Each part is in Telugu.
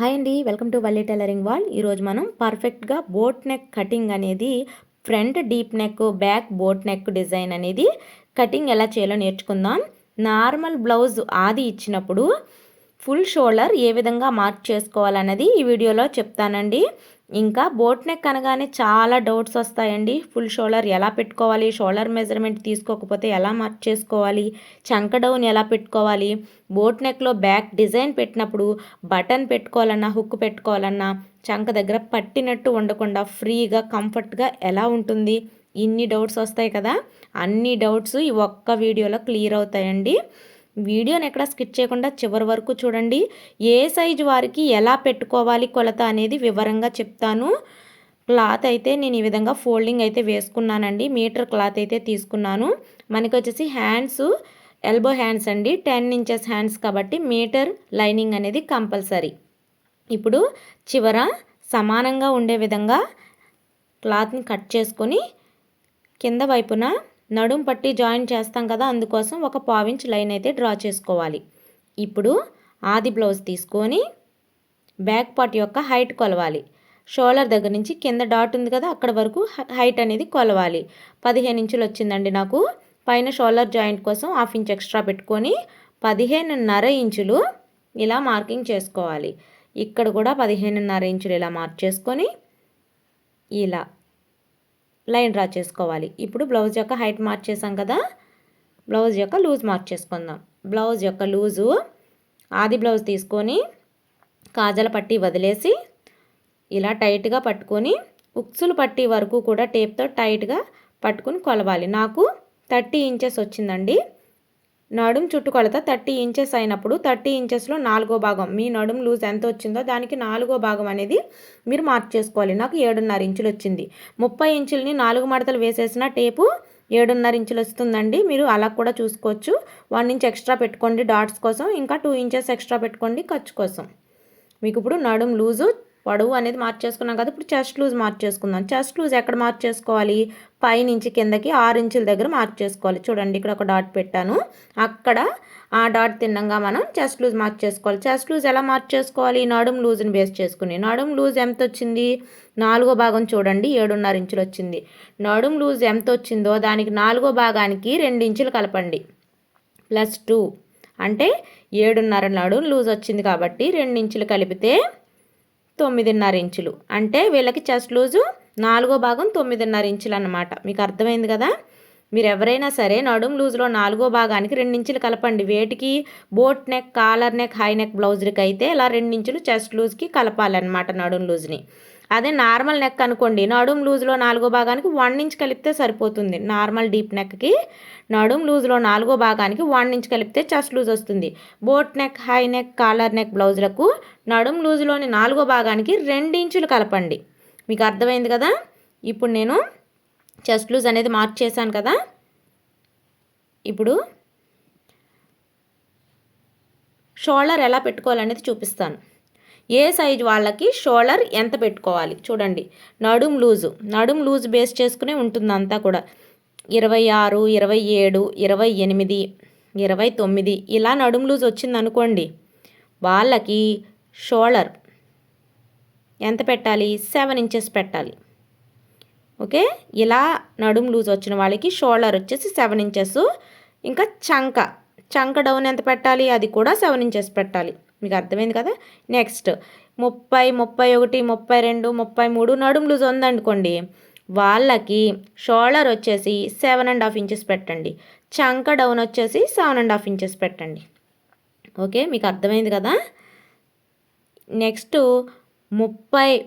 హాయ్ అండి welcome to Valli tailoring world ఈరోజు మనం పర్ఫెక్ట్గా బోట్ నెక్ కటింగ్ అనేది front deep neck back boat neck design అనేది కటింగ్ ఎలా చేయాలో నేర్చుకుందాం. నార్మల్ బ్లౌజ్ ఆది ఇచ్చినప్పుడు ఫుల్ షోల్డర్ ఏ విధంగా మార్క్ చేసుకోవాలన్నది ఈ వీడియోలో చెప్తానండి. ఇంకా బోట్ నెక్ అనగానే చాలా డౌట్స్ వస్తాయండి. ఫుల్ షోల్డర్ ఎలా పెట్టుకోవాలి? షోల్డర్ మెజర్మెంట్ తీసుకోకపోతే ఎలా మార్క్ చేసుకోవాలి? చంక డౌన్ ఎలా పెట్టుకోవాలి? బోట్ నెక్లో బ్యాక్ డిజైన్ పెట్టినప్పుడు బటన్ పెట్టుకోవాలన్నా హుక్ పెట్టుకోవాలన్నా చంక దగ్గర పట్టినట్టు ఉండకుండా ఫ్రీగా కంఫర్ట్గా ఎలా ఉంటుంది? ఇన్ని డౌట్స్ వస్తాయి కదా? అన్ని డౌట్స్ ఈ ఒక్క వీడియోలో క్లియర్ అవుతాయండి. వీడియోని ఎక్కడ స్కిప్ చేయకుండా చివరి వరకు చూడండి. ఏ సైజు వారికి ఎలా పెట్టుకోవాలి కొలత అనేది వివరంగా చెప్తాను. క్లాత్ అయితే నేను ఈ విధంగా ఫోల్డింగ్ అయితే వేసుకున్నానండి. మీటర్ క్లాత్ అయితే తీసుకున్నాను. మనకి వచ్చేసి హ్యాండ్స్ ఎల్బో హ్యాండ్స్ అండి. టెన్ ఇంచెస్ హ్యాండ్స్ కాబట్టి మీటర్ లైనింగ్ అనేది కంపల్సరీ. ఇప్పుడు చివర సమానంగా ఉండే విధంగా క్లాత్ని కట్ చేసుకొని కింద వైపున నడుం పట్టి జాయిన్ చేస్తాం కదా అందుకోసం ఒక పావించ్ లైన్ అయితే డ్రా చేసుకోవాలి. ఇప్పుడు ఆది బ్లౌజ్ తీసుకొని బ్యాక్ పార్ట్ యొక్క హైట్ కొలవాలి. షోల్డర్ దగ్గర నుంచి కింద డాట్ ఉంది కదా అక్కడ వరకు హైట్ అనేది కొలవాలి. పదిహేను ఇంచులు వచ్చిందండి నాకు. పైన షోల్డర్ జాయింట్ కోసం హాఫ్ ఇంచ్ ఎక్స్ట్రా పెట్టుకొని పదిహేనున్నర ఇంచులు ఇలా మార్కింగ్ చేసుకోవాలి. ఇక్కడ కూడా పదిహేనున్నర ఇంచులు ఇలా మార్క్ చేసుకొని ఇలా లైన్ డ్రా చేసుకోవాలి. ఇప్పుడు బ్లౌజ్ యొక్క హైట్ మార్క్ చేసాం కదా? బ్లౌజ్ యొక్క లూజ్ మార్క్ చేసుకుందాం బ్లౌజ్ యొక్క లూజు ఆది బ్లౌజ్ తీసుకొని కాజల పట్టి వదిలేసి ఇలా టైట్గా పట్టుకొని ఉక్సులు పట్టి వరకు కూడా టేప్తో టైట్గా పట్టుకుని కొలవాలి. నాకు థర్టీ ఇంచెస్ వచ్చిందండి. నడుం చుట్టుకొలత థర్టీ ఇంచెస్ అయినప్పుడు థర్టీ ఇంచెస్లో నాలుగో భాగం. మీ నడుం లూజ్ ఎంత వచ్చిందో దానికి నాలుగో భాగం అనేది మీరు మార్క్ చేసుకోవాలి. నాకు ఏడున్నర ఇంచులు వచ్చింది. ముప్పై ఇంచులని నాలుగు మడతలు వేసేసిన టేపు ఏడున్నర ఇంచులు వస్తుందండి. మీరు అలా కూడా చూసుకోవచ్చు. వన్ ఇంచ్ ఎక్స్ట్రా పెట్టుకోండి డాట్స్ కోసం. ఇంకా టూ ఇంచెస్ ఎక్స్ట్రా పెట్టుకోండి ఖర్చు కోసం. మీకు ఇప్పుడు నడుం లూజు పొడవు అనేది మార్చేసుకున్నాం కదా ఇప్పుడు చెస్ట్ లూజ్ మార్చేసుకుందాం. చెస్ట్ లూజ్ ఎక్కడ మార్చేసుకోవాలి? పైనుంచి కిందకి ఆరు ఇంచుల దగ్గర మార్చేసుకోవాలి. చూడండి ఇక్కడ ఒక డాట్ పెట్టాను. అక్కడ ఆ డాట్ తిన్నంగా మనం చెస్ట్ లూజ్ మార్చేసుకోవాలి. చెస్ట్ లూజ్ ఎలా మార్చేసుకోవాలి? నడుం లూజ్ని బేస్ చేసుకుని. నడుం లూజ్ ఎంత వచ్చింది? నాలుగో భాగం చూడండి ఏడున్నర ఇంచులు వచ్చింది. నడుం లూజ్ ఎంత వచ్చిందో దానికి నాలుగో భాగానికి రెండు ఇంచులు కలపండి. ప్లస్ టూ అంటే ఏడున్నర నడుం లూజ్ వచ్చింది కాబట్టి రెండు ఇంచులు కలిపితే తొమ్మిదిన్నర ఇంచులు. అంటే వీళ్ళకి చెస్ట్ లూజు నాలుగో భాగం తొమ్మిదిన్నర ఇంచులు అనమాట మీకు అర్థమైంది కదా? మీరు ఎవరైనా సరే నడుం లూజ్లో నాలుగో భాగానికి రెండించులు కలపండి. వేటికి boat neck collar neck high neck బ్లౌజ్కి అయితే ఇలా రెండించులు చెస్ట్ లూజ్కి కలపాలన్నమాట నడుం లూజ్ని. అదే నార్మల్ నెక్ అనుకోండి నడుం లూజ్లో నాలుగో భాగానికి వన్ ఇంచ్ కలిపితే సరిపోతుంది. నార్మల్ డీప్ నెక్కి నడుం లూజ్లో నాలుగో భాగానికి వన్ ఇంచ్ కలిపితే చెస్ట్ లూజ్ వస్తుంది. Boat neck high neck collar neck బ్లౌజులకు నడుం లూజ్లోని నాలుగో భాగానికి రెండు ఇంచులు కలపండి. మీకు అర్థమైంది కదా? ఇప్పుడు నేను చెస్ట్ లూజ్ అనేది మార్క్ చేశాను కదా? ఇప్పుడు షోల్డర్ ఎలా పెట్టుకోవాలనేది చూపిస్తాను. ఏ సైజ్ వాళ్ళకి షోల్డర్ ఎంత పెట్టుకోవాలి? చూడండి. నడుం లూజు. నడుం లూజ్ బేస్ చేసుకునే ఉంటుంది అంతా కూడా. ఇరవై ఆరు ఇరవై ఏడు ఇరవై ఎనిమిది ఇరవై తొమ్మిది. ఇలా నడుం లూజ్ వచ్చింది అనుకోండి వాళ్ళకి షోల్డర్ ఎంత పెట్టాలి? సెవెన్ ఇంచెస్ పెట్టాలి. ఓకే? ఇలా నడుం లూజ్ వచ్చిన వాళ్ళకి షోల్డర్ వచ్చేసి సెవెన్ ఇంచెస్. ఇంకా చంక. చంక డౌన్ ఎంత పెట్టాలి? అది కూడా సెవెన్ ఇంచెస్ పెట్టాలి. మీకు అర్థమైంది కదా? నెక్స్ట్ ముప్పై ముప్పై ఒకటి ముప్పై రెండు ముప్పై మూడు నడుము లూజ్ ఉందనుకోండి వాళ్ళకి షోల్డర్ వచ్చేసి సెవెన్ అండ్ హాఫ్ ఇంచెస్ పెట్టండి. చంక డౌన్ వచ్చేసి సెవెన్ అండ్ హాఫ్ ఇంచెస్ పెట్టండి. ఓకే మీకు అర్థమైంది కదా? నెక్స్ట్ ముప్పై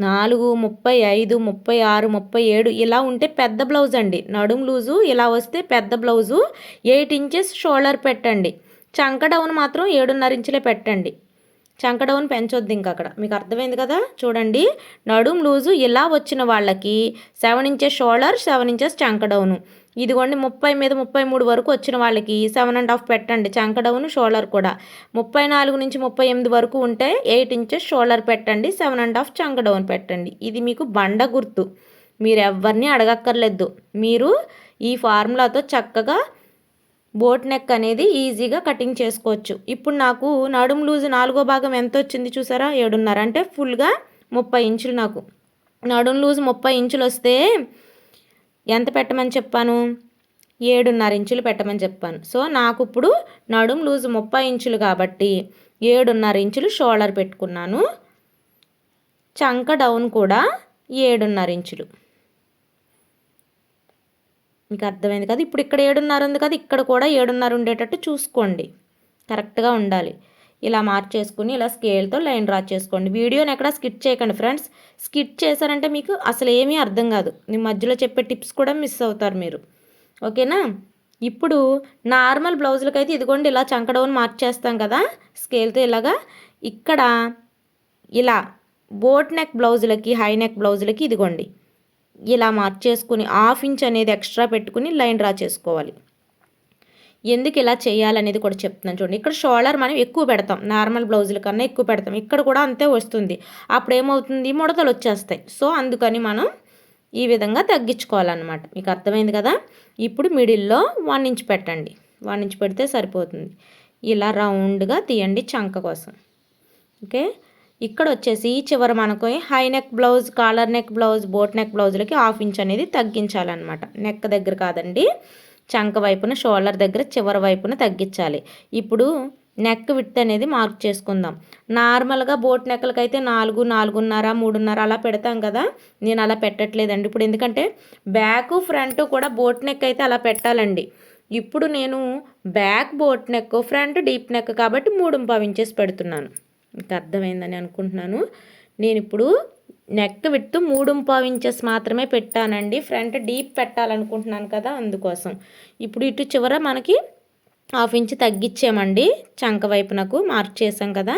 నాలుగు ముప్పై ఐదు ముప్పై ఆరు ముప్పై ఏడు ఇలా ఉంటే పెద్ద బ్లౌజ్ అండి. నడుం లూజు ఇలా వస్తే పెద్ద బ్లౌజు ఎయిట్ ఇంచెస్ షోల్డర్ పెట్టండి. చంక డౌన్ మాత్రం ఏడున్నర ఇంచులే పెట్టండి. చంక డౌన్ పెంచొద్దు ఇంక అక్కడ. మీకు అర్థమైంది కదా? చూడండి. నడుం లూజు ఇలా వచ్చిన వాళ్ళకి seven inches shoulder seven inches చంక డౌను. ఇదిగోండి ముప్పై మీద ముప్పై మూడు వరకు వచ్చిన వాళ్ళకి సెవెన్ అండ్ హాఫ్ పెట్టండి. చంక డౌన్ షోల్డర్ కూడా. ముప్పై నాలుగు నుంచి ముప్పై ఎనిమిది వరకు ఉంటే ఎయిట్ ఇంచెస్ షోల్డర్ పెట్టండి. సెవెన్ అండ్ హాఫ్ చంక డౌన్ పెట్టండి. ఇది మీకు బండ గుర్తు. మీరు ఎవరిని అడగక్కర్లేదు. మీరు ఈ ఫార్ములాతో చక్కగా బోట్ నెక్ అనేది ఈజీగా కటింగ్ చేసుకోవచ్చు. ఇప్పుడు నాకు నడుము లూజ్ నాలుగో భాగం ఎంత వచ్చింది చూసారా? ఏడున్నర. అంటే ఫుల్గా ముప్పై ఇంచులు నాకు. నడుము లూజ్ ముప్పై ఇంచులు వస్తే ఎంత పెట్టమని చెప్పాను? ఏడున్నర ఇంచులు పెట్టమని చెప్పాను. సో నాకు ఇప్పుడు నడుము లూజ్ ముప్పై ఇంచులు కాబట్టి ఏడున్నర ఇంచులు షోల్డర్ పెట్టుకున్నాను. చంక డౌన్ కూడా ఏడున్నర ఇంచులు. మీకు అర్థమైంది కదా? ఇప్పుడు ఇక్కడ ఏడున్నర ఉంది కదా ఇక్కడ కూడా ఏడున్నర ఉండేటట్టు చూసుకోండి. కరెక్ట్గా ఉండాలి. ఇలా మార్చేసుకుని ఇలా స్కేల్తో లైన్ డ్రా చేసుకోండి. వీడియోని ఎక్కడ స్కిట్ చేయకండి ఫ్రెండ్స్. స్కిట్ చేశారంటే మీకు అసలు ఏమీ అర్థం కాదు. మీ మధ్యలో చెప్పే టిప్స్ కూడా మిస్ అవుతారు మీరు. ఓకేనా? ఇప్పుడు నార్మల్ బ్లౌజులకి అయితే ఇదిగోండి ఇలా చంకడౌన్ మార్చేస్తాం కదా స్కేల్తో ఇలాగా. ఇక్కడ ఇలా బోట్ నెక్ బ్లౌజులకి హై నెక్ బ్లౌజులకి ఇదిగోండి. ఇలా మార్చేసుకుని హాఫ్ ఇంచ్ అనేది ఎక్స్ట్రా పెట్టుకుని లైన్ డ్రా చేసుకోవాలి. ఎందుకు ఇలా చేయాలనేది కూడా చెప్తున్నాను చూడండి. ఇక్కడ షోల్డర్ మనం ఎక్కువ పెడతాం. నార్మల్ బ్లౌజుల కన్నా ఎక్కువ పెడతాం. ఇక్కడ కూడా అంతే వస్తుంది. అప్పుడు ఏమవుతుంది? ముడతలు వచ్చేస్తాయి. సో అందుకని మనం ఈ విధంగా తగ్గించుకోవాలన్నమాట. మీకు అర్థమైంది కదా? ఇప్పుడు మిడిల్లో వన్ ఇంచ్ పెట్టండి. వన్ ఇంచ్ పెడితే సరిపోతుంది. ఇలా రౌండ్గా తీయండి చంక కోసం. ఓకే? ఇక్కడ వచ్చేసి చివర మనకు high neck blouse collar neck blouse boat neck బ్లౌజులకి half inch అనేది తగ్గించాలన్నమాట. నెక్ దగ్గర కాదండి చంక వైపున షోల్డర్ దగ్గర చివరి వైపున తగ్గించాలి. ఇప్పుడు నెక్ విత్ అనేది మార్క్ చేసుకుందాం. నార్మల్గా బోట్ నెక్కలకి అయితే నాలుగు నాలుగున్నర మూడున్నర అలా పెడతాం కదా. నేను అలా పెట్టట్లేదండి. ఇప్పుడు ఎందుకంటే బ్యాక్ ఫ్రంట్ కూడా బోట్ నెక్ అయితే అలా పెట్టాలండి. ఇప్పుడు నేను back boat neck front deep neck కాబట్టి మూడు ఇంచెస్ పెడుతున్నాను. ఇంకా అర్థమైందని అనుకుంటున్నాను. నేను ఇప్పుడు నెక్ విత్ మూడు పావు ఇంచెస్ మాత్రమే పెట్టానండి. ఫ్రంట్ డీప్ పెట్టాలనుకుంటున్నాను కదా అందుకోసం. ఇప్పుడు ఇటు చివర మనకి హాఫ్ ఇంచ్ తగ్గించామండి చంక వైపునకు మార్క్ చేసాం కదా.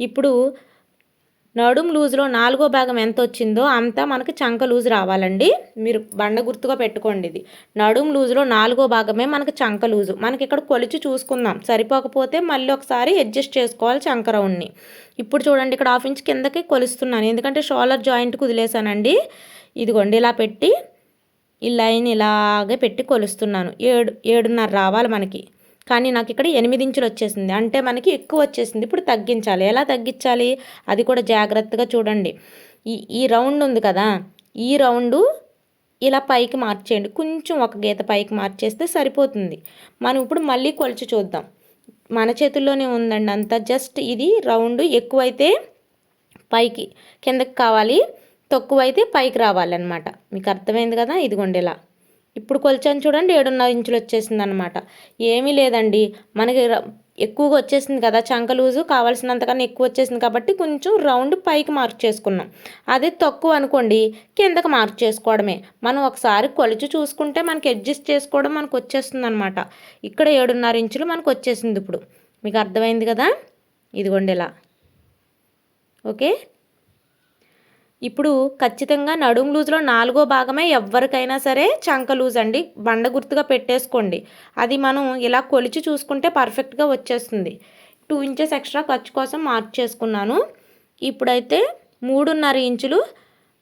ఇప్పుడు నడుం లూజ్లో నాలుగో భాగం ఎంత వచ్చిందో అంతా మనకి చంక లూజ్ రావాలండి. మీరు బండ గుర్తుగా పెట్టుకోండి ఇది. నడుం లూజ్లో నాలుగో భాగమే మనకి చంక లూజు. మనకి ఇక్కడ కొలిచి చూసుకుందాం. సరిపోకపోతే మళ్ళీ ఒకసారి అడ్జస్ట్ చేసుకోవాలి చంక రౌండ్ని. ఇప్పుడు చూడండి ఇక్కడ హాఫ్ ఇంచ్ కిందకి కొలుస్తున్నాను. ఎందుకంటే షోలర్ జాయింట్కి వదిలేసానండి. ఇదిగోండి ఇలా పెట్టి ఈ లైన్ ఇలాగే పెట్టి కొలుస్తున్నాను. ఏడు ఏడున్నర రావాలి మనకి. కానీ నాకు ఇక్కడ ఎనిమిది ఇంచులు వచ్చేసింది. అంటే మనకి ఎక్కువ వచ్చేసింది. ఇప్పుడు తగ్గించాలి. ఎలా తగ్గించాలి? అది కూడా జాగ్రత్తగా చూడండి. ఈ ఈ రౌండ్ ఉంది కదా. ఈ రౌండు ఇలా పైకి మార్చేయండి కొంచెం ఒక గీత పైకి మార్చేస్తే సరిపోతుంది. మనం ఇప్పుడు మళ్ళీ కొలిచి చూద్దాం. మన చేతుల్లోనే ఉందండి అంతా. జస్ట్ ఇది రౌండ్ ఎక్కువైతే పైకి కిందకి కావాలి. తక్కువైతే పైకి రావాలన్నమాట. మీకు అర్థమైంది కదా? ఇదిగోండి ఇలా. ఇప్పుడు కొలిచాను చూడండి ఏడున్నర ఇంచులు వచ్చేసింది అనమాట ఏమీ లేదండి. మనకి ఎక్కువగా వచ్చేసింది కదా చంక లూజు కావాల్సినంతకన్నా ఎక్కువ వచ్చేసింది కాబట్టి కొంచెం రౌండ్ పైకి మార్క్ చేసుకున్నాం. అదే తక్కువ అనుకోండి కిందకి మార్క్ చేసుకోవడమే. మనం ఒకసారి కొలిచి చూసుకుంటే మనకి అడ్జస్ట్ చేసుకోవడం మనకు వచ్చేస్తుంది అనమాట ఇక్కడ ఏడున్నర ఇంచులు మనకు వచ్చేసింది ఇప్పుడు. మీకు అర్థమైంది కదా? ఇదిగోండి ఇలా. ఓకే? ఇప్పుడు ఖచ్చితంగా నడుం లూజ్లో నాలుగో భాగమే ఎవరికైనా సరే చంక లూజ్ అండి. బండ గుర్తుగా పెట్టేసుకోండి. అది మనం ఇలా కొలిచి చూసుకుంటే పర్ఫెక్ట్గా వచ్చేస్తుంది. టూ ఇంచెస్ ఎక్స్ట్రా ఖర్చు కోసం మార్క్ చేసుకున్నాను. ఇప్పుడైతే మూడున్నర ఇంచులు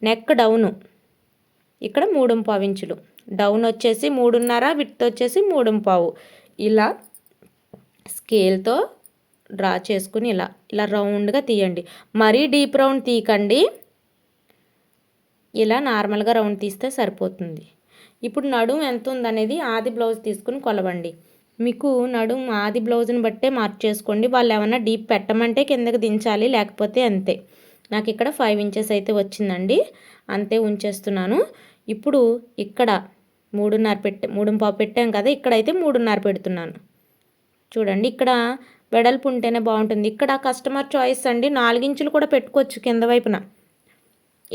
నెక్ డౌను. ఇక్కడ మూడు పావు ఇంచులు. డౌన్ వచ్చేసి మూడున్నర విత్ వచ్చేసి మూడు పావు ఇలా స్కేల్తో డ్రా చేసుకుని ఇలా ఇలా రౌండ్గా తీయండి. మరీ డీప్ రౌండ్ తీయకండి. ఇలా నార్మల్గా రౌండ్ తీస్తే సరిపోతుంది. ఇప్పుడు నడుము ఎంత ఉందనేది ఆది బ్లౌజ్ తీసుకుని కొలవండి. మీకు నడుము ఆది బ్లౌజ్ని బట్టే మార్క్ చేసుకోండి. వాళ్ళు ఏమైనా డీప్ పెట్టమంటే కిందకి దించాలి లేకపోతే అంతే. నాకు ఇక్కడ ఫైవ్ ఇంచెస్ అయితే వచ్చిందండి. అంతే ఉంచేస్తున్నాను. ఇప్పుడు ఇక్కడ మూడున్నర పెట్టే మూడు పావు పెట్టాం కదా ఇక్కడైతే మూడున్నర పెడుతున్నాను. చూడండి ఇక్కడ వెడల్పు ఉంటేనే బాగుంటుంది. ఇక్కడ కస్టమర్ చాయిస్ అండి. నాలుగించులు కూడా పెట్టుకోవచ్చు కింద వైపున.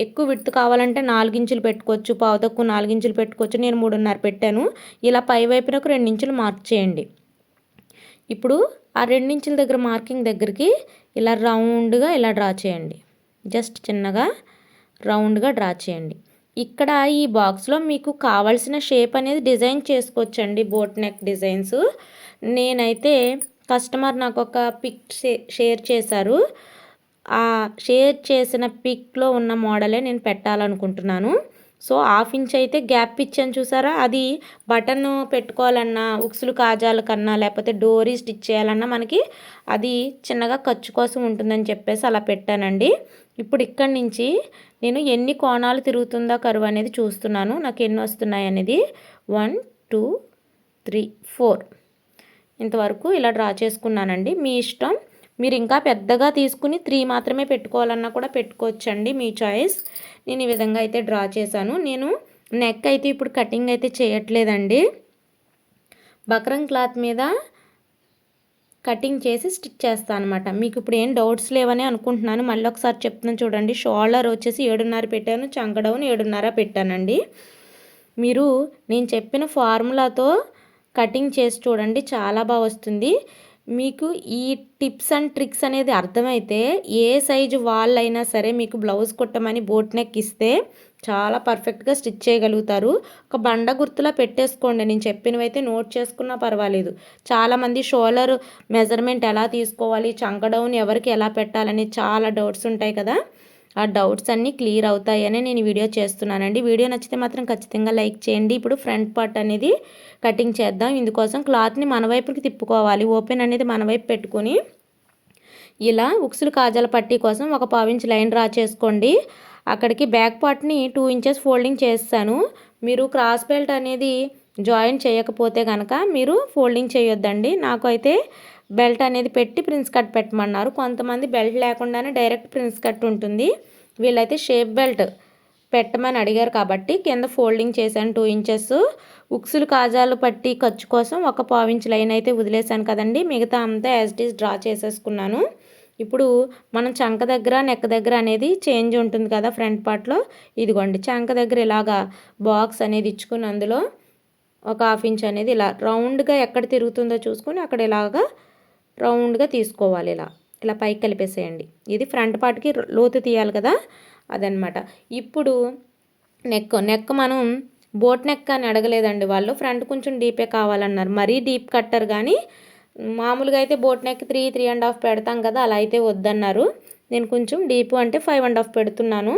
ఎక్కువ విడ్త్ కావాలంటే నాలుగించులు పెట్టుకోవచ్చు పావు తక్కువ నాలుగించులు పెట్టుకోవచ్చు నేను మూడున్నర పెట్టాను. ఇలా పై వైపున ఒక రెండించులు మార్క్ చేయండి. ఇప్పుడు ఆ రెండించుల దగ్గర మార్కింగ్ దగ్గరికి ఇలా రౌండ్గా ఇలా డ్రా చేయండి. జస్ట్ చిన్నగా రౌండ్గా డ్రా చేయండి. ఇక్కడ ఈ బాక్స్లో మీకు కావాల్సిన షేప్ అనేది డిజైన్ చేసుకోవచ్చండి బోట్ నెక్ డిజైన్స్. నేనైతే కస్టమర్ నాకు ఒక పిక్ షేర్ చేశారు. ఆ షేర్ చేసిన పిక్లో ఉన్న మోడలే నేను పెట్టాలనుకుంటున్నాను. సో హాఫ్ ఇంచ్ అయితే గ్యాప్ ఇచ్చాను చూసారా? అది బటన్ పెట్టుకోవాలన్నా ఉక్సులు కాజాల కన్నా లేకపోతే డోరీ స్టిచ్ చేయాలన్నా మనకి అది చిన్నగా ఖర్చు కోసం ఉంటుందని చెప్పేసి అలా పెట్టానండి. ఇప్పుడు ఇక్కడి నుంచి నేను ఎన్ని కోణాలు తిరుగుతుందో కరువు అనేది చూస్తున్నాను. నాకు ఎన్ని వస్తున్నాయి అనేది? One two three four. ఇంతవరకు ఇలా డ్రా చేసుకున్నానండి. మీ ఇష్టం? మీరు ఇంకా పెద్దగా తీసుకుని త్రీ మాత్రమే పెట్టుకోవాలన్నా కూడా పెట్టుకోవచ్చండి మీ చాయిస్. నేను ఈ విధంగా అయితే డ్రా చేశాను. నేను నెక్ అయితే ఇప్పుడు కటింగ్ అయితే చేయట్లేదండి. బక్రం క్లాత్ మీద కటింగ్ చేసి స్టిచ్ చేస్తాను అనమాట మీకు ఇప్పుడు ఏం డౌట్స్ లేవని అనుకుంటున్నాను. మళ్ళీ ఒకసారి చెప్తున్నాను చూడండి. షోల్డర్ వచ్చేసి ఏడున్నర పెట్టాను. చంకడౌన్ ఏడున్నర పెట్టానండి. మీరు నేను చెప్పిన ఫార్ములాతో కటింగ్ చేసి చూడండి. చాలా బాగా వస్తుంది. మీకు ఈ టిప్స్ అండ్ ట్రిక్స్ అనేది అర్థమైతే ఏ సైజు వాళ్ళైనా సరే మీకు బ్లౌజ్ కుట్టమని బోట్ నెక్ ఇస్తే చాలా పర్ఫెక్ట్గా స్టిచ్ చేయగలుగుతారు. ఒక బండ గుర్తులా పెట్టేసుకోండి. నేను చెప్పినవి అయితే నోట్ చేసుకున్నా పర్వాలేదు. చాలామంది షోలర్ మెజర్మెంట్ ఎలా తీసుకోవాలి చంకడౌన్ ఎవరికి ఎలా పెట్టాలని చాలా డౌట్స్ ఉంటాయి కదా. ఆ డౌట్స్ అన్నీ క్లియర్ అవుతాయని నేను వీడియో చేస్తున్నానండి. వీడియో నచ్చితే మాత్రం ఖచ్చితంగా లైక్ చేయండి. ఇప్పుడు ఫ్రంట్ పార్ట్ అనేది కటింగ్ చేద్దాం. ఇందుకోసం క్లాత్ని మన వైపుకి తిప్పుకోవాలి. ఓపెన్ అనేది మన వైపు పెట్టుకొని ఇలా ఉక్సులు కాజాల పట్టీ కోసం ఒక పావించి లైన్ డ్రా చేసుకోండి. అక్కడికి బ్యాక్ పార్ట్ని టూ ఇంచెస్ ఫోల్డింగ్ చేస్తాను. మీరు క్రాస్ బెల్ట్ అనేది జాయిన్ చేయకపోతే కనుక మీరు ఫోల్డింగ్ చేయొద్దండి. నాకు అయితే బెల్ట్ అనేది పెట్టి ప్రిన్స్ కట్ పెట్టమన్నారు. కొంతమంది బెల్ట్ లేకుండానే డైరెక్ట్ ప్రిన్స్ కట్ ఉంటుంది. వీళ్ళైతే షేప్ బెల్ట్ పెట్టమని అడిగారు కాబట్టి కింద ఫోల్డింగ్ చేశాను టూ ఇంచెస్. ఉక్సులు కాజాలు పట్టి ఖర్చు కోసం ఒక పావించ్ లైన్ అయితే వదిలేశాను కదండి. మిగతా అంతా యాజ్టీస్ డ్రా చేసేసుకున్నాను. ఇప్పుడు మనం చంక దగ్గర నెక్ దగ్గర అనేది చేంజ్ ఉంటుంది కదా ఫ్రంట్ పార్ట్లో ఇదిగోండి చంక దగ్గర ఇలాగా బాక్స్ అనేది ఇచ్చుకుని అందులో ఒక హాఫ్ ఇంచ్ అనేది ఇలా రౌండ్గా ఎక్కడ తిరుగుతుందో చూసుకొని అక్కడ ఇలాగా రౌండ్గా తీసుకోవాలి ఇలా. ఇలా పైకి కలిపేసేయండి. ఇది ఫ్రంట్ పార్ట్కి లోతు తీయాలి కదా? అదనమాట ఇప్పుడు నెక్ నెక్ మనం బోట్ నెక్ అని అడగలేదండి వాళ్ళు. ఫ్రంట్ కొంచెం డీపే కావాలన్నారు. మరీ డీప్ కట్టర్ కానీ మామూలుగా అయితే boat neck three three and half పెడతాం కదా? అలా అయితే వద్దన్నారు. నేను కొంచెం డీప్ అంటే ఫైవ్ అండ్ హాఫ్ పెడుతున్నాను.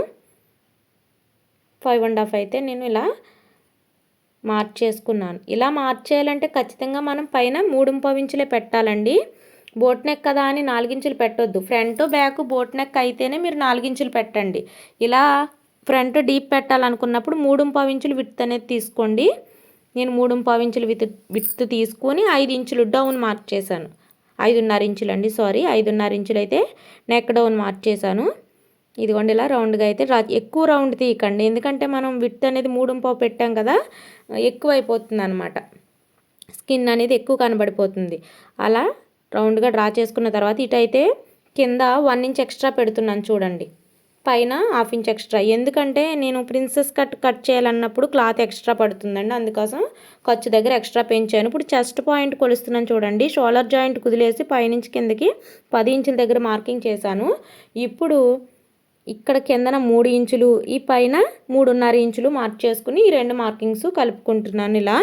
ఫైవ్ అండ్ హాఫ్ అయితే నేను ఇలా మార్చేసుకున్నాను. ఇలా మార్చేయాలంటే ఖచ్చితంగా మనం పైన మూడు ఇంచులే పెట్టాలండి. బోట్ నెక్ కదా అని నాలుగించులు పెట్టొద్దు. ఫ్రంట్ బ్యాక్ బోట్ నెక్ అయితేనే మీరు నాలుగించులు పెట్టండి. ఇలా ఫ్రంట్ డీప్ పెట్టాలనుకున్నప్పుడు మూడు ఇంచులు విత్ అనేది తీసుకోండి. నేను మూడు ఇంచులు విత్ విత్ తీసుకొని ఐదు ఇంచులు డౌన్ మార్చేశాను ఐదున్నర ఇంచులు అండి సారీ. ఐదున్నర ఇంచులు అయితే నెక్ డౌన్ మార్చేశాను ఇదిగోండి ఇలా రౌండ్గా అయితే ఎక్కువ రౌండ్ తీయకండి. ఎందుకంటే మనం విత్ అనేది మూడు పావు పెట్టాం కదా ఎక్కువ అయిపోతుంది అనమాట స్కిన్ అనేది ఎక్కువ కనబడిపోతుంది. అలా రౌండ్గా డ్రా చేసుకున్న తర్వాత ఇటైతే కింద వన్ ఇంచ్ ఎక్స్ట్రా పెడుతున్నాను చూడండి. పైన హాఫ్ ఇంచ్ ఎక్స్ట్రా. ఎందుకంటే నేను ప్రిన్సెస్ కట్ కట్ చేయాలన్నప్పుడు క్లాత్ ఎక్స్ట్రా పడుతుందండి. అందుకోసం ఖర్చు దగ్గర ఎక్స్ట్రా పెంచాను. ఇప్పుడు చెస్ట్ పాయింట్ కొలుస్తున్నాను చూడండి. షోలర్ జాయింట్ కుదిలేసి పైనుంచి కిందకి పది ఇంచుల దగ్గర మార్కింగ్ చేశాను. ఇప్పుడు ఇక్కడ కిందన మూడు ఇంచులు ఈ పైన మూడున్నర ఇంచులు మార్క్ చేసుకుని ఈ రెండు మార్కింగ్స్ కలుపుకుంటున్నాను ఇలా.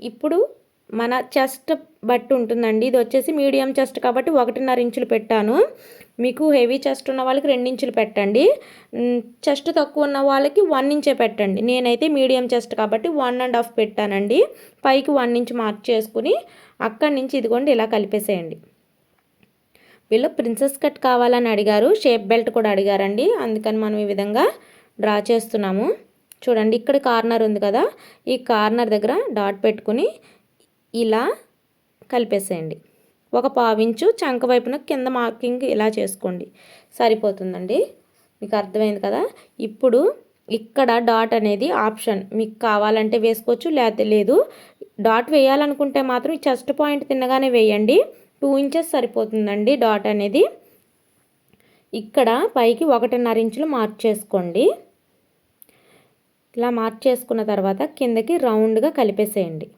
ఇప్పుడు మన చెస్ట్ బట్టి ఉంటుందండి. ఇది వచ్చేసి మీడియం చెస్ట్ కాబట్టి ఒకటిన్నర ఇంచులు పెట్టాను. మీకు హెవీ చెస్ట్ ఉన్న వాళ్ళకి రెండించులు పెట్టండి. చెస్ట్ తక్కువ ఉన్న వాళ్ళకి వన్ ఇంచే పెట్టండి. నేనైతే మీడియం చెస్ట్ కాబట్టి వన్ అండ్ హాఫ్ పెట్టానండి. పైకి వన్ ఇంచ్ మార్క్ చేసుకుని అక్కడి నుంచి ఇదిగోండి ఇలా కలిపేసేయండి. వీళ్ళు ప్రిన్సెస్ కట్ కావాలని అడిగారు. షేప్ బెల్ట్ కూడా అడిగారండి. అందుకని మనం ఈ విధంగా డ్రా చేస్తున్నాము. చూడండి ఇక్కడ కార్నర్ ఉంది కదా. ఈ కార్నర్ దగ్గర డాట్ పెట్టుకుని ఇలా కలిపేసేయండి. ఒక పావించు చంక వైపున కింద మార్కింగ్ ఇలా చేసుకోండి. సరిపోతుందండి? మీకు అర్థమైంది కదా? ఇప్పుడు ఇక్కడ డాట్ అనేది ఆప్షన్. మీకు కావాలంటే వేసుకోవచ్చు లేకపోతే లేదు. డాట్ వేయాలనుకుంటే మాత్రం ఈ చెస్ట్ పాయింట్ తిన్నగానే వేయండి. టూ ఇంచెస్ సరిపోతుందండి డాట్ అనేది. ఇక్కడ పైకి ఒకటిన్నర ఇంచులు మార్క్ చేసుకోండి. ఇలా మార్క్ చేసుకున్న తర్వాత కిందకి రౌండ్గా కలిపేసేయండి.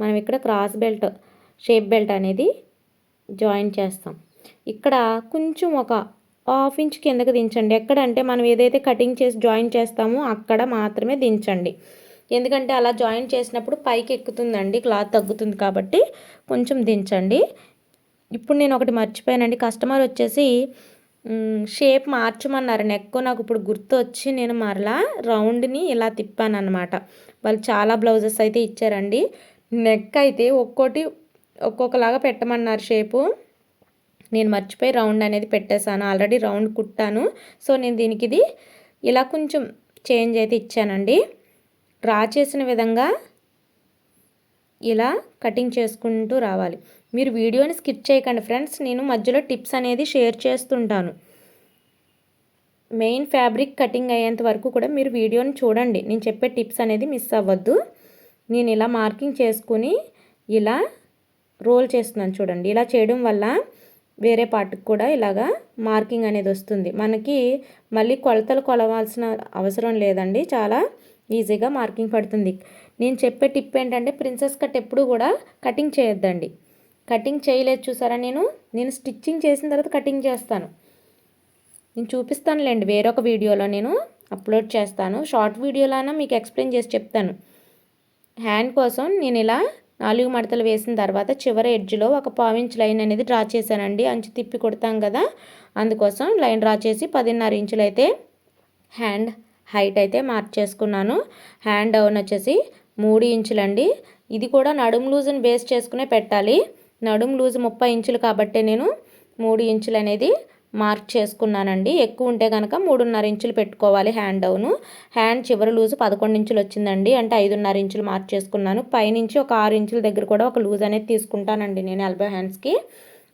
మనం ఇక్కడ క్రాస్ బెల్ట్ షేప్ బెల్ట్ అనేది జాయిన్ చేస్తాం. ఇక్కడ కొంచెం ఒక హాఫ్ ఇంచ్ కిందకి దించండి. ఎక్కడంటే మనం ఏదైతే కటింగ్ చేసి జాయిన్ చేస్తామో అక్కడ మాత్రమే దించండి. ఎందుకంటే అలా జాయిన్ చేసినప్పుడు పైకి ఎక్కుతుందండి క్లాత్ తగ్గుతుంది కాబట్టి కొంచెం దించండి. ఇప్పుడు నేను ఒకటి మర్చిపోయానండి. కస్టమర్ వచ్చేసి షేప్ మార్చమన్నారు. నెక్ నాకు ఇప్పుడు గుర్తు వచ్చి నేను మరలా రౌండ్ని ఇలా తిప్పాను అనమాట వాళ్ళు చాలా బ్లౌజెస్ అయితే ఇచ్చారండి. నెక్ అయితే ఒక్కోటి ఒక్కొక్కలాగా పెట్టమన్నారు షేపు. నేను మర్చిపోయి రౌండ్ అనేది పెట్టేశాను. Already round కుట్టాను. సో నేను దీనికి ఇది ఇలా కొంచెం చేంజ్ అయితే ఇచ్చానండి. డ్రా చేసిన విధంగా ఇలా కటింగ్ చేసుకుంటూ రావాలి. మీరు వీడియోని స్కిప్ చేయకండి ఫ్రెండ్స్. నేను మధ్యలో టిప్స్ అనేది షేర్ చేస్తుంటాను. మెయిన్ ఫ్యాబ్రిక్ కటింగ్ అయ్యేంత వరకు కూడా మీరు వీడియోని చూడండి. నేను చెప్పే టిప్స్ అనేది మిస్ అవ్వద్దు. నేను ఇలా మార్కింగ్ చేసుకుని ఇలా రోల్ చేస్తున్నాను చూడండి. ఇలా చేయడం వల్ల వేరే పార్ట్కి కూడా ఇలాగా మార్కింగ్ అనేది వస్తుంది. మనకి మళ్ళీ కొలతలు కొలవాల్సిన అవసరం లేదండి. చాలా ఈజీగా మార్కింగ్ పడుతుంది. నేను చెప్పే టిప్ ఏంటంటే ప్రిన్సెస్ కట్ ఎప్పుడు కూడా కటింగ్ చేయొద్దండి. కటింగ్ చేయలేదు చూసారా నేను? నేను స్టిచ్చింగ్ చేసిన తర్వాత కటింగ్ చేస్తాను. నేను చూపిస్తానులేండి వేరొక వీడియోలో నేను అప్లోడ్ చేస్తాను. షార్ట్ వీడియోలోనే మీకు ఎక్స్ప్లెయిన్ చేసి చెప్తాను. హ్యాండ్ కోసం నేను ఇలా నాలుగు మడతలు వేసిన తర్వాత చివరి ఎడ్జ్లో ఒక పావించ్ లైన్ అనేది డ్రా చేశానండి. అంచు తిప్పి కొడతాం కదా అందుకోసం లైన్ డ్రా చేసి పదిన్నర ఇంచులు అయితే హ్యాండ్ హైట్ అయితే మార్క్ చేసుకున్నాను. హ్యాండ్ డౌన్ వచ్చేసి మూడు ఇంచులండి. ఇది కూడా నడుము లూజుని బేస్ చేసుకునే పెట్టాలి. నడుం లూజ్ ముప్పై ఇంచులు కాబట్టి నేను మూడు ఇంచులు అనేది మార్క్ చేసుకున్నానండి. ఎక్కువ ఉంటే కనుక మూడున్నర ఇంచులు పెట్టుకోవాలి హ్యాండ్ డౌను. హ్యాండ్ చివరి లూజు పదకొండు ఇంచులు వచ్చిందండి. అంటే ఐదున్నర ఇంచులు మార్క్ చేసుకున్నాను. పైనుంచి ఒక ఆరు ఇంచుల దగ్గర కూడా ఒక లూజ్ అనేది తీసుకుంటానండి నేను ఎల్బో హ్యాండ్స్కి.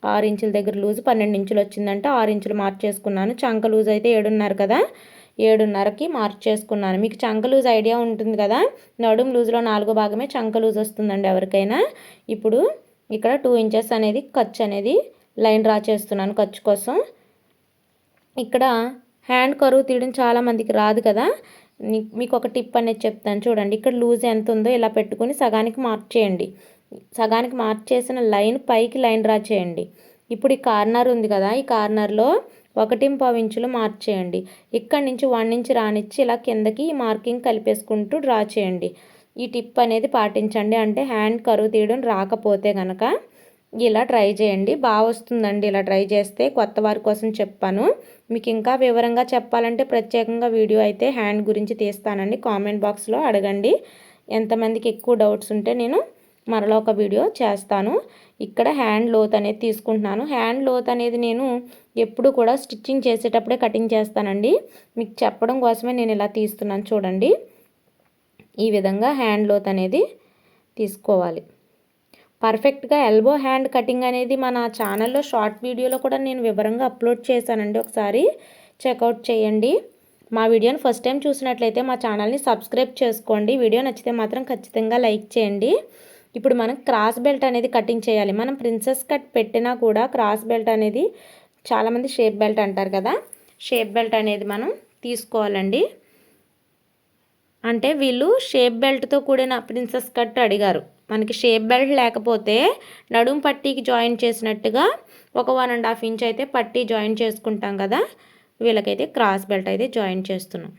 ఆరు ఇంచుల దగ్గర లూజ్ పన్నెండు ఇంచులు వచ్చిందంటే ఆరు ఇంచులు మార్క్ చేసుకున్నాను. చంక లూజ్ అయితే ఏడున్నర కదా? ఏడున్నరకి మార్క్ చేసుకున్నాను. మీకు చంక లూజ్ ఐడియా ఉంటుంది కదా? నడుము లూజ్లో నాలుగో భాగమే చంక లూజ్ వస్తుందండి ఎవరికైనా. ఇప్పుడు ఇక్కడ టూ ఇంచెస్ అనేది ఖర్చు అనేది లైన్ డ్రా చేస్తున్నాను ఖర్చు కోసం. ఇక్కడ హ్యాండ్ కరువు తీయడం చాలామందికి రాదు కదా. మీకు ఒక టిప్ అనేది చెప్తాను. చూడండి ఇక్కడ లూజ్ ఎంత ఉందో ఇలా పెట్టుకొని సగానికి మార్క్ చేయండి. సగానికి మార్క్ చేసిన లైన్ పైకి లైన్ డ్రా చేయండి. ఇప్పుడు ఈ కార్నర్ ఉంది కదా ఈ కార్నర్లో ఒకటి పావు ఇంచులు మార్క్ చేయండి. ఇక్కడి నుంచి వన్ ఇంచ్ రానిచ్చి ఇలా కిందకి ఈ మార్కింగ్ కలిపేసుకుంటూ డ్రా చేయండి. ఈ టిప్ అనేది పాటించండి. అంటే హ్యాండ్ కరువు తీయడం రాకపోతే కనుక ఇలా ట్రై చేయండి. బాగా వస్తుందండి ఇలా ట్రై చేస్తే కొత్త వారి కోసం చెప్పాను. మీకు ఇంకా వివరంగా చెప్పాలంటే ప్రత్యేకంగా వీడియో అయితే హ్యాండ్ గురించి తీస్తానండి. కామెంట్ బాక్స్లో అడగండి. ఎంతమందికి ఎక్కువ డౌట్స్ ఉంటే నేను మరలా ఒక వీడియో చేస్తాను. ఇక్కడ హ్యాండ్ లోత్ అనేది తీసుకుంటున్నాను. హ్యాండ్ లోత్ అనేది నేను ఎప్పుడు కూడా స్టిచ్చింగ్ చేసేటప్పుడే కటింగ్ చేస్తానండి. మీకు చెప్పడం కోసమే నేను ఇలా తీస్తున్నాను చూడండి. ఈ విధంగా హ్యాండ్ లోత్ అనేది తీసుకోవాలి. పర్ఫెక్ట్గా ఎల్బో హ్యాండ్ కటింగ్ అనేది మన ఛానల్లో షార్ట్ వీడియోలో కూడా నేను వివరంగా అప్లోడ్ చేశానండి. ఒకసారి చెక్అవుట్ చేయండి. మా వీడియోని ఫస్ట్ టైం చూసినట్లయితే మా ఛానల్ని సబ్స్క్రైబ్ చేసుకోండి. వీడియో నచ్చితే మాత్రం ఖచ్చితంగా లైక్ చేయండి. ఇప్పుడు మనం క్రాస్ బెల్ట్ అనేది కటింగ్ చేయాలి. మనం ప్రిన్సెస్ కట్ పెట్టినా కూడా క్రాస్ బెల్ట్ అనేది చాలామంది షేప్ బెల్ట్ అంటారు కదా షేప్ బెల్ట్ అనేది మనం తీసుకోవాలండి. అంటే వీళ్ళు షేప్ బెల్ట్తో కూడిన ప్రిన్సెస్ కట్ అడిగారు. మనకి షేప్ బెల్ట్ లేకపోతే నడుం పట్టీకి జాయిన్ చేసినట్టుగా ఒక వన్ అండ్ హాఫ్ ఇంచ్ అయితే పట్టీ జాయిన్ చేసుకుంటాం కదా. వీళ్ళకైతే క్రాస్ బెల్ట్ అయితే జాయిన్ చేస్తున్నాం.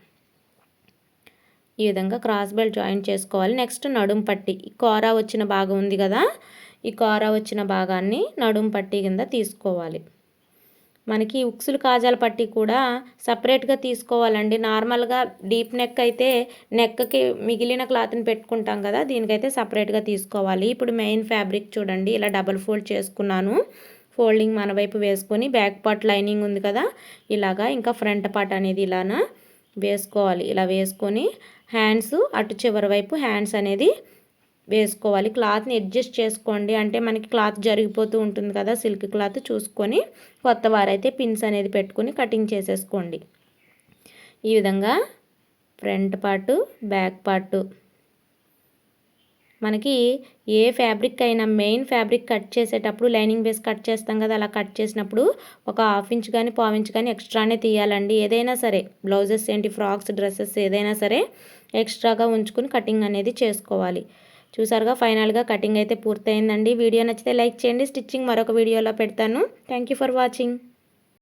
ఈ విధంగా క్రాస్ బెల్ట్ జాయిన్ చేసుకోవాలి. నెక్స్ట్ నడుం పట్టి. కోరా వచ్చిన భాగం ఉంది కదా. ఈ కోరా వచ్చిన భాగాన్ని నడుం పట్టి కింద తీసుకోవాలి. మనకి ఉక్సులు కాజాల పట్టి కూడా సపరేట్గా తీసుకోవాలండి. నార్మల్గా డీప్ నెక్ అయితే నెక్కి మిగిలిన క్లాత్ని పెట్టుకుంటాం కదా దీనికైతే సపరేట్గా తీసుకోవాలి. ఇప్పుడు మెయిన్ ఫ్యాబ్రిక్ చూడండి ఇలా డబల్ ఫోల్డ్ చేసుకున్నాను. ఫోల్డింగ్ మన వైపు వేసుకొని బ్యాక్ పార్ట్ లైనింగ్ ఉంది కదా ఇలాగా ఇంకా ఫ్రంట్ పార్ట్ అనేది ఇలానా వేసుకోవాలి. ఇలా వేసుకొని హ్యాండ్స్ అటు చివరి వైపు హ్యాండ్స్ అనేది వేసుకోవాలి. క్లాత్ని అడ్జస్ట్ చేసుకోండి. అంటే మనకి క్లాత్ జరిగిపోతూ ఉంటుంది కదా సిల్క్ క్లాత్ చూసుకొని కొత్త వారైతే పిన్స్ అనేది పెట్టుకొని కటింగ్ చేసేసుకోండి. ఈ విధంగా ఫ్రంట్ పార్టు బ్యాక్ పార్టు. మనకి ఏ ఫ్యాబ్రిక్ అయినా మెయిన్ ఫ్యాబ్రిక్ కట్ చేసేటప్పుడు లైనింగ్ బేస్ కట్ చేస్తాం కదా అలా కట్ చేసినప్పుడు ఒక హాఫ్ ఇంచ్ కానీ పావు ఇంచ్ కానీ ఎక్స్ట్రానే తీయాలండి. ఏదైనా సరే బ్లౌజెస్ ఏంటి ఫ్రాక్స్ డ్రెస్సెస్ ఏదైనా సరే ఎక్స్ట్రాగా ఉంచుకుని కటింగ్ అనేది చేసుకోవాలి. చూసారుగా ఫైనల్గా కటింగ్ అయితే పూర్తయిందండి. వీడియో నచ్చితే లైక్ చేయండి. స్టిచ్చింగ్ మరొక వీడియోలో పెడతాను. Thank for watching.